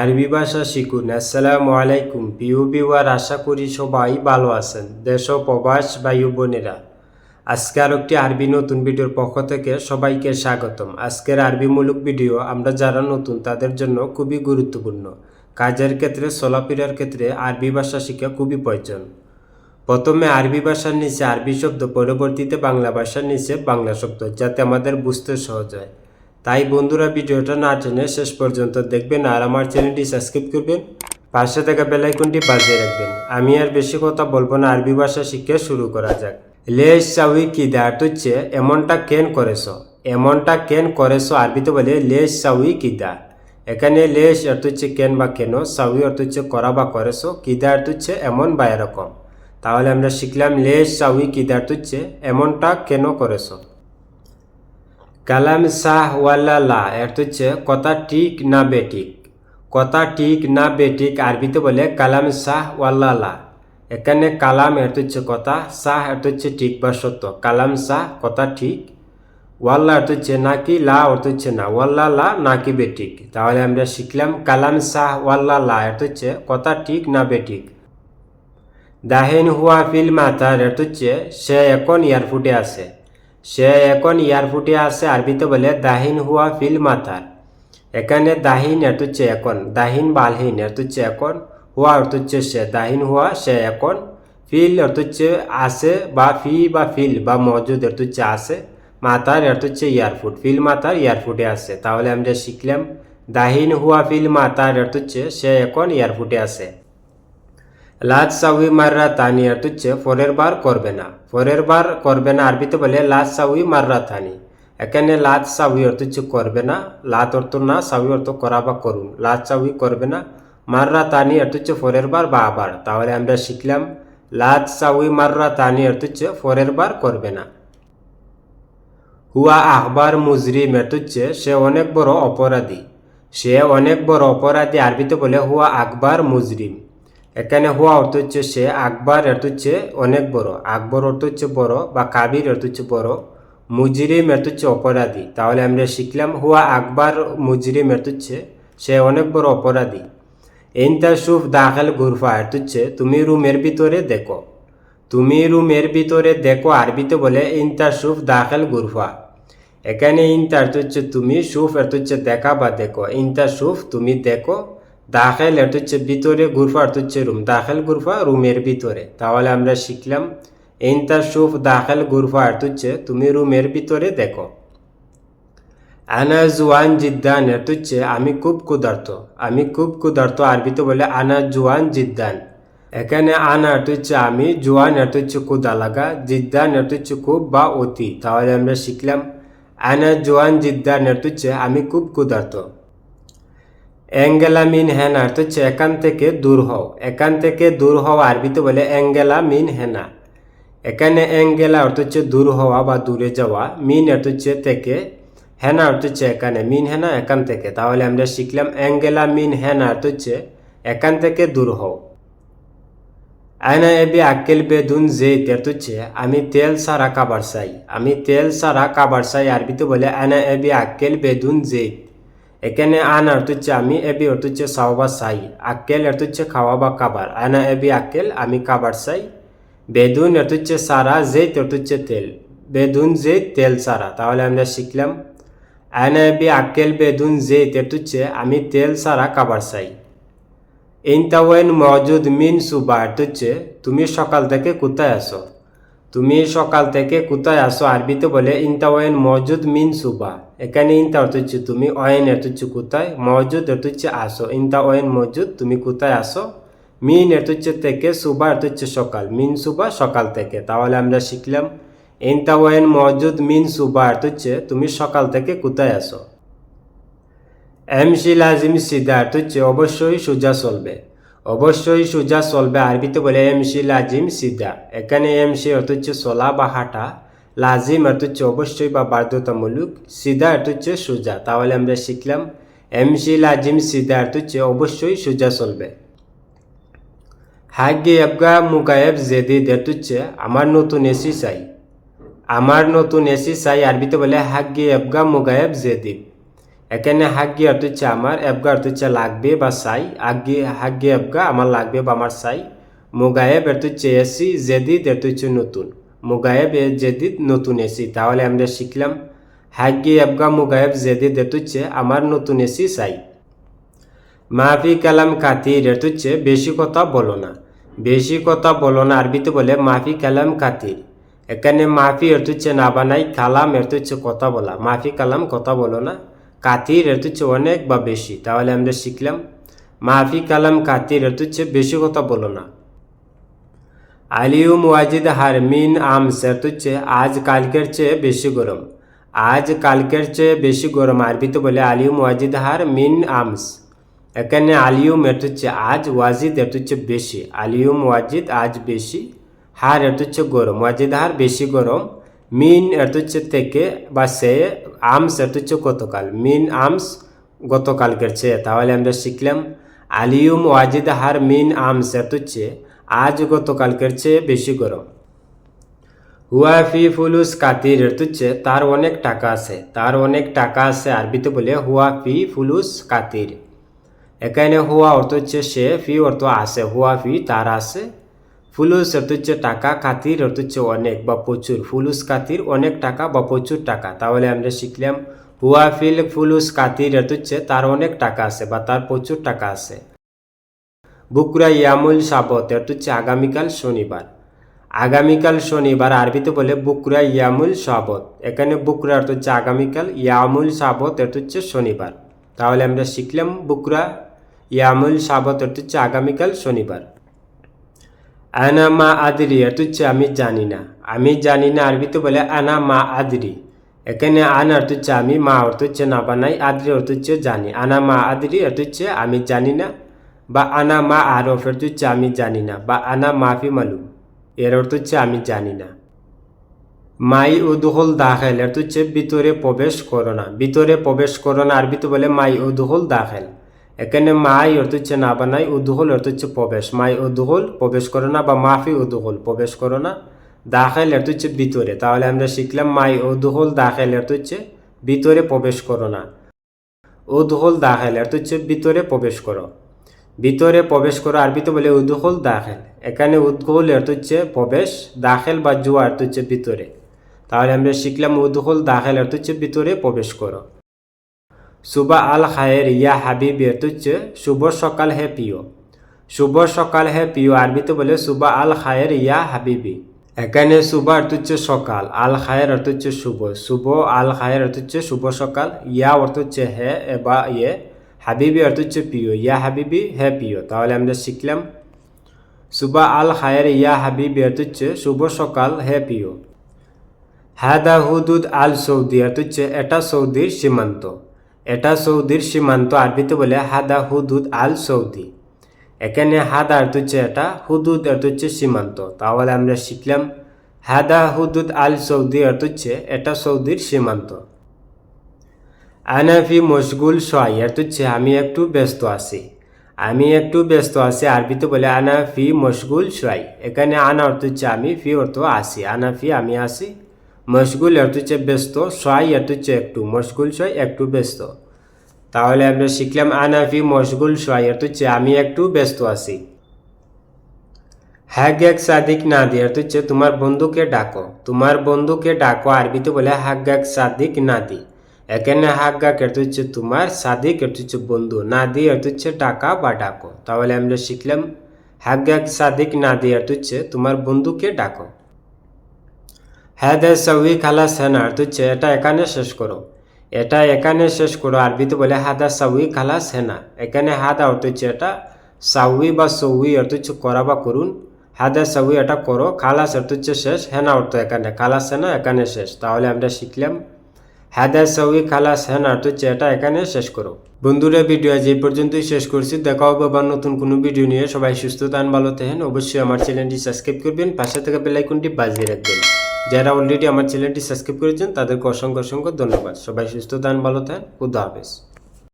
আরবি ভাষা শিখুন। আসসালামু আলাইকুম, প্রিয় বিওয়ার আশা করি সবাই ভালো আছেন, দেশ প্রবাস ও বোনেরা। আজকে আর একটি আরবি নতুন ভিডিওর পক্ষ থেকে সবাইকে স্বাগতম। আজকের আরবিমূলক ভিডিও আমরা যারা নতুন, তাদের জন্য খুবই গুরুত্বপূর্ণ। কাজের ক্ষেত্রে, চলাফেরার ক্ষেত্রে আরবি ভাষা শিখা খুবই প্রয়োজন। প্রথমে আরবি ভাষার নিচে আরবি শব্দ, পরবর্তীতে বাংলা ভাষার নিচে বাংলা শব্দ, যাতে আমাদের বুঝতে সহজ হয়। তাই বন্ধুরা ভিডিওটা না টেনে শেষ পর্যন্ত দেখবেন আর আমার চ্যানেলটি সাবস্ক্রাইব করবেন। পাশে থাকা বেলাইকনটি বাজিয়ে রাখবেন। আমি আর বেশি কথা বলব না, আরবি ভাষা শিখে শুরু করা যাক। লেশ চাউই কি হচ্ছে? এমনটা কেন করেছ? এমনটা কেন করেছ? আরবিতে বলে লেশ চাউই কি এখানে লেশ অর্থ হচ্ছে কেন বা কেন সাউই অর্থ হচ্ছে করা বা করেছ কিদা অর্থ হচ্ছে, এমন বা এরকম। তাহলে আমরা শিখলাম লেশ চাউই কিদা অর্থ হচ্ছে, এমনটা কেন করেছ? কালাম শাহ ওয়াল্লা অর্থ হচ্ছে কথা ঠিক না বেটিক কথা ঠিক না বেটিক আরবিতে বলে কালাম শাহ ওয়াল্লা। এখানে কালাম অর্থ হচ্ছে কথা সাহ অর্থ হচ্ছে ঠিক বা সত্য। কালাম শাহ, কথা ঠিক। ওয়াল্লা অর্থ হচ্ছে নাকি, লা অর্থ হচ্ছে না। ওয়াল্লা লা নাকি বেটিক তাহলে আমরা শিখলাম কালাম শাহ ওয়াল্লা লা অর্থ হচ্ছে কথা ঠিক না বেটিক দাহিন হুয়া ফিল মাথার অর্থ হচ্ছে সে এখন এয়ারফুটে আছে। সে এখন এয়ারফুটে আছে আরবিতে বলে, দাহিন হুয়া ফিল মাথার এখানে দাহিন অর্থ হচ্ছে এখন, দাহিন বালহীন অর্থ হচ্ছে এখন হুয়া অর্থ হচ্ছে সে, দাহিন হুয়া সে এখন, ফিল অর্থ হচ্ছে আছে বা ফি বা ফিল বা মজুদ অর্থ হচ্ছে আছে মাথার অর্থ হচ্ছে এয়ারফুট ফিল মাথার এয়ারফুটে আছে। তাহলে আমরা শিখলাম দাহিন হুয়া ফিল মাথার অর্থ হচ্ছে সে এখন এয়ারফুটে আছে। লাজ সাউই মাররা তানি অর্থ হচ্ছে পরের বার করবে না। পরের বার করবে না আরবিতে বলে লাজ সাউই মাররা তানি। এখানে লাজ সাউই অর্থ হচ্ছে করবে না লাত অর্থ না, সাউই অর্থ করা বা করুন। লাজ সাউই করবে না, মাররা তানি অর্থ হচ্ছে পরের বার বা আবার। তাহলে আমরা শিখলাম, লাজ সাউই মাররা তানি অর্থ হচ্ছে পরের বার করবে না। হুয়া আহবার মুজরিম অর্থ হচ্ছে, সে অনেক বড় অপরাধী। সে অনেক বড় অপরাধী আরবিতে বলে হুয়া আকবার মুজরিম। এখানে হুয়া অর্থ হচ্ছে সে, আকবর অর্থ হচ্ছে অনেক বড়, আকবর অর্থ হচ্ছে বড় বা কাবির অর্থ হচ্ছে বড়, মুজরিম অর্থ হচ্ছে অপরাধী। তাহলে আমরা শিখলাম হুয়া আকবর, মুজরিম অর্থ হচ্ছে সে অনেক বড় অপরাধী। ইনতা সুফ দাখাল গুরফা অর্থ হচ্ছে তুমি রুমের ভিতরে দেখো। তুমি রুমের ভিতরে দেখো আরবিতে বলে ইনতা সুফ দাখাল গুরফা। এখানে ইনতা অর্থ হচ্ছে তুমি, সুফ অর্থ হচ্ছে দেখা বা দেখো। ইনতা সুফ তুমি দেখো দাখেল অর্থ হচ্ছে ভিতরে গুরফা অর্থ হচ্ছে রুম। দাখেল গুরফা, রুমের ভিতরে। তাহলে আমরা শিখলাম ইনতা সুফ দাখেল গুরফা অর্থ হচ্ছে, তুমি রুমের ভিতরে দেখো। আনা জুয়ান জিদ্দান অর্থ হচ্ছে, আমি খুব ক্ষুধার্ত। আমি খুব ক্ষুধার্ত আরবিতে বলে, আনা জুয়ান জিদ্দান এখানে আনা অর্থ হচ্ছে, আমি জুয়ান অর্থ হচ্ছে, ক্ষুধা লাগা জিদ্দান অর্থ হচ্ছে, খুব বা অতি তাহলে আমরা শিখলাম, আনা জুয়ান জিদ্দান অর্থ হচ্ছে, আমি খুব ক্ষুধার্ত অ্যাঙ্গেলা মিন হেনা অর্থ হচ্ছে একান থেকে দূর হও। একান থেকে দূর হওয়া আরবিতে বলে অ্যাঙ্গেলা মিন হেনা। এখানে অ্যাঙ্গেলা অর্থ হচ্ছে দূর হওয়া বা দূরে যাওয়া। মিন অর্থ হচ্ছে থেকে। হেনা অর্থ হচ্ছে এখানে। মিন হেনা একান থেকে। তাহলে আমরা শিখলাম অ্যাঙ্গেলা মিন হেনা অর্থ হচ্ছে একান থেকে দূর হও। আয়না এবি আকেল বেদুন জেইত অর্থ হচ্ছে, আমি তেল সারা কাবার চাই। আমি তেল সারা কাবার চাই আরবিতে বলে, আয়না এবি আকেল বেদুন জেইত এখানে আন অর্থ হচ্ছে আমি এবি অর্থ হচ্ছে সাও বা সাই আক্কেল অর্থ হচ্ছে খাওয়া বা কাবার আনা এবি আক্কেল আমি কাবার চাই। বেদুন অর্থ হচ্ছে সারা জেইত অর্থ হচ্ছে তেল। বেদুন, জেইত, তেল সারা তাহলে আমরা শিখলাম। আনা এবি আক্কেল বেদুন, জেইত অর্থ হচ্ছে আমি তেল সারা কাবার চাই। ইনতাওয়েন মজুদ মিন সুবা অর্থ হচ্ছে তুমি সকাল থেকে কোথায় আসো তুমি সকাল থেকে কোথায় আসো আরবিতে বলে ইনতা ওয়েন মজুদ মিন সুবা। এখানে ইনতা অর্থ হচ্ছে তুমি, অয়েন অর্থ হচ্ছে কোথায়, মজুদ অর্থ হচ্ছে আসো। ইনতা ওয়েন মজুদ, তুমি কোথায় আসো মিন অর্থ হচ্ছে থেকে, সুবা অর্থ হচ্ছে সকাল। মিন সুবা, সকাল থেকে। তাহলে আমরা শিখলাম ইনতা ওয়েন মজুদ মিন সুবা অর্থ হচ্ছে তুমি সকাল থেকে কোথায় আসো এমসি লাজিম সিদা হচ্ছে অবশ্যই সোজা চলবে। অবশ্যই সোজা চলবে। আরবিতে বলে এমসি লাজিম সিদা এখানে এমসি অর্থ হচ্ছে চলা বা হাঁটা, লাজিম অর্থ হচ্ছে অবশ্যই বা বাধ্যতামূলক সিদা অর্থ হচ্ছে সোজা। তাহলে আমরা শিখলাম এমসি লাজিম সিদা অর্থ হচ্ছে অবশ্যই সোজা চলবে। হাগে আবগা মুগায়েব জেদিদ অর্থ হচ্ছে আমার নতুন এসি চাই। আমার নতুন এসি চাই আরবিতে বলে হাগে আবগা মুগায়েব জেদিদ। এখানে হাগ্গি অর্থ হচ্ছে আমার এবগা অর্থ হচ্ছে লাগবে বা চাই আগ্গি, হাগ্গি এবগা আমার লাগবে বা আমার সাই। চাই অর্থ হচ্ছে এসি, জেদিদ হচ্ছে নতুন। মোগায়েব জেদিদ নতুন এসি, তাহলে আমরা শিখলাম। হাগ্গি এবগা মোগায়েব, জেদিদ হচ্ছে আমার নতুন এসি চাই মাফি কালাম কাতির হচ্ছে বেশি কথা বলো না। বেশি কথা বলো না, আরবিতে বলে মাফি কালাম কাতির। এখানে মাফি এর হচ্ছে না বানাই, কালাম এর হচ্ছে কথা বলা। মাফি কালাম কথা বলো না। কাতির এর হচ্ছে অনেক বা বেশি, তাহলে আমরা শিখলাম মাফি কালাম কাতির এর হচ্ছে বেশি কথা বলো না। আলিউম ওয়াজিদ হার মিন আমস এর হচ্ছে আজ কালকের চেয়ে বেশি গরম। আজ কালকের চেয়ে বেশি গরম আরবিতে বলে আলিউম ওয়াজিদ হার মিন আমস। এখানে আলিউম এর হচ্ছে আজ ওয়াজিদ এর হচ্ছে বেশি। আলিউম ওয়াজিদ আজ বেশি। হার এর হচ্ছে গরম, ওয়াজিদ হার বেশি গরম। মিন এর হচ্ছে থেকে বা সে আমস এর হচ্ছে গতকাল মিন আমস গতকালকের চেয়ে। তাহলে আমরা শিখলাম আলিউম ওয়াজিদ হার মিন আমস এর হচ্ছে আজ গতকালকের চেয়ে বেশি গরম। হুয়াফি ফুলুস কাতির হচ্ছে তার অনেক টাকা আছে। তার অনেক টাকা আছে আরবিতে বলে হুয়াফি ফুলুস কাতির। এখানে হুয়া অর্থ হচ্ছে সে, ফি অর্থ আছে। হুয়া ফি তার আছে। ফুলুস অর্থ হচ্ছে টাকা, কাতির অর্থ হচ্ছে অনেক বা প্রচুর। ফুলুস, কাতির অনেক টাকা বা প্রচুর টাকা। তাহলে আমরা শিখলাম, হুয়া ফিল ফুলুস, কাতির অর্থ হচ্ছে তার অনেক টাকা আছে বা তার প্রচুর টাকা আছে। বুকরা ইয়ামুল সাবত অর্থ হচ্ছে আগামীকাল শনিবার। আগামীকাল শনিবার আরবিতে বলে বুকরা ইয়ামুল সাবত। এখানে বুকরা অর্থ হচ্ছে আগামীকাল, ইয়ামুল সাবত অর্থ হচ্ছে শনিবার। তাহলে আমরা শিখলাম, বুকরা ইয়ামুল সাবত অর্থ হচ্ছে আগামীকাল শনিবার। আনা মা আদরি অর্থ হচ্ছে আমি জানি না আমি জানি না আরবিতে বলে আনা মা আদরি এখানে আন অর্থ হচ্ছে আমি মা অর্থ হচ্ছে না বানাই আদরি অর্থ হচ্ছে জানি আনা মা আদরি অর্থ হচ্ছে আমি জানি না বা আনা মা আরফ অর্থ হচ্ছে আমি জানি না বা আনা মাফি মালুম এর অর্থ হচ্ছে আমি জানি না মাই উদুহল দাখেল এর হচ্ছে ভিতরে প্রবেশ করো না ভিতরে প্রবেশ করো না আরবিতে বলে মাই উদুহল দাখেল এখানে মাই অর্থ হচ্ছে না বানাই উদুহল অর্থ হচ্ছে প্রবেশ। মাই উদুহল, প্রবেশ করো না, বা মাফি উদুহল, প্রবেশ করো না। দাখেল এর হচ্ছে ভিতরে। তাহলে আমরা শিখলাম মাই উদুহল, দাখেল এর হচ্ছে ভিতরে প্রবেশ করো না। উদুহল, দাখেল এর হচ্ছে ভিতরে প্রবেশ করো। ভিতরে প্রবেশ করো, আরবিতে বলে উদুহল, দাখেল। এখানে উদ্গোল এর হচ্ছে প্রবেশ, দাখেল বা জুয়া এর হচ্ছে ভিতরে। তাহলে আমরা শিখলাম উদুহল, দাখেল এর হচ্ছে ভিতরে প্রবেশ করো। সুবা আল খায়ের ইয়া হাবিব এর হচ্ছে শুভ সকাল হে পিও শুভ সকাল হে পিও আরবিতে বলে সুবা আল খায়ের ইয়া হাবিবি। এখানে সুবা অর্থ হচ্ছে সকাল, আল খায়ের অর্থ হচ্ছে শুভ। শুভ, আল খায়ের অর্থ হচ্ছে শুভ সকাল, ইয়া অর্থ হচ্ছে হে বা ইয়ে। হাবিবি অর্থ হচ্ছে প্রিয়, ইয়া হাবিবি হে প্রিয়। তাহলে আমরা শিখলাম, সুবা আল খায়ের ইয়া হাবিবি অর্থ হচ্ছে শুভ সকাল হে প্রিয়। হাদা হুদুদ আল সৌদি অর্থ হচ্ছে এটা সৌদির সীমান্ত। এটা সৌদির সীমান্ত আরবিতে বলে হাদা হুদুদ আল সৌদি। এখানে হাদা অর্থ হচ্ছে এটা, হুদুদ অর্থ হচ্ছে সীমান্ত। তাহলে আমরা শিখলাম হাদা হুদুদ আল সৌদি অর্থ হচ্ছে এটা সৌদির সীমান্ত। আনাফি মশগুল সোয়াই অর্থ হচ্ছে আমি একটু ব্যস্ত আছি। আমি একটু ব্যস্ত আছি আরবিতে বলে আনাফি মশগুল সোয়াই। এখানে আনা অর্থ হচ্ছে আমি ফি অর্থ আসি আনাফি আমি আসি মশগুল অর্থ হচ্ছে ব্যস্ত সোয়াই অর্থ হচ্ছে একটু, মশগুল সোয়াই একটু ব্যস্ত। তাহলে আমরা শিখলাম আনাফি মশগুল সোয়াই অর্থ হচ্ছে আমি একটু ব্যস্ত আছি। হ্যাগ এক সাদিক না দি অর্থ হচ্ছে তোমার বন্ধুকে ডাকো। তোমার বন্ধুকে ডাকো, আরবিতে বলে হাগ এক সাদিক না দি এখানে হাগ্গা কেটে হচ্ছে তোমার সাদি কেটে হচ্ছে বন্ধু না দিয়ে এত হচ্ছে টাকা বা ডাকো। তাহলে আমরা শিখলাম হাগ্গা সাদিক না দিয়ে এত হচ্ছে তোমার বন্ধুকে ডাকো। হ্যাঁ দে সউই খালাস হেনা অর্থ হচ্ছে এটা এখানে শেষ করো এটা এখানে শেষ করো আরবিতে বলে হ্যাঁ হাদা সাউই খালাস হেনা এখানে হাদা অর্থ হচ্ছে এটা সাউই বা সউই অর্থ হচ্ছে করা বা করুন হ্যাঁ হাদা সাউই এটা করো খালাস অর্থ হচ্ছে শেষ হেনা অর্থ এখানে খালাস হেনা এখানে শেষ, তাহলে আমরা শিখলাম। হ্যাঁ হাদা সউই খালাস হ্যান আর তো এটা এখানে শেষ করো বন্ধুরা, ভিডিও আজ এই পর্যন্তই শেষ করছি। দেখা হবে আবার নতুন কোনো ভিডিও নিয়ে। সবাই সুস্থ থান ভালো থাকেন। অবশ্যই আমার চ্যানেলটি সাবস্ক্রাইব করবেন, পাশে থাকা বেলাইকনটি বাজিয়ে রাখবেন। যারা অলরেডি আমার চ্যানেলটি সাবস্ক্রাইব করেছেন, তাদেরকে অসংখ্য অসংখ্য ধন্যবাদ। সবাই সুস্থ থান ভালো থাকেন। খুদা হাফেজ।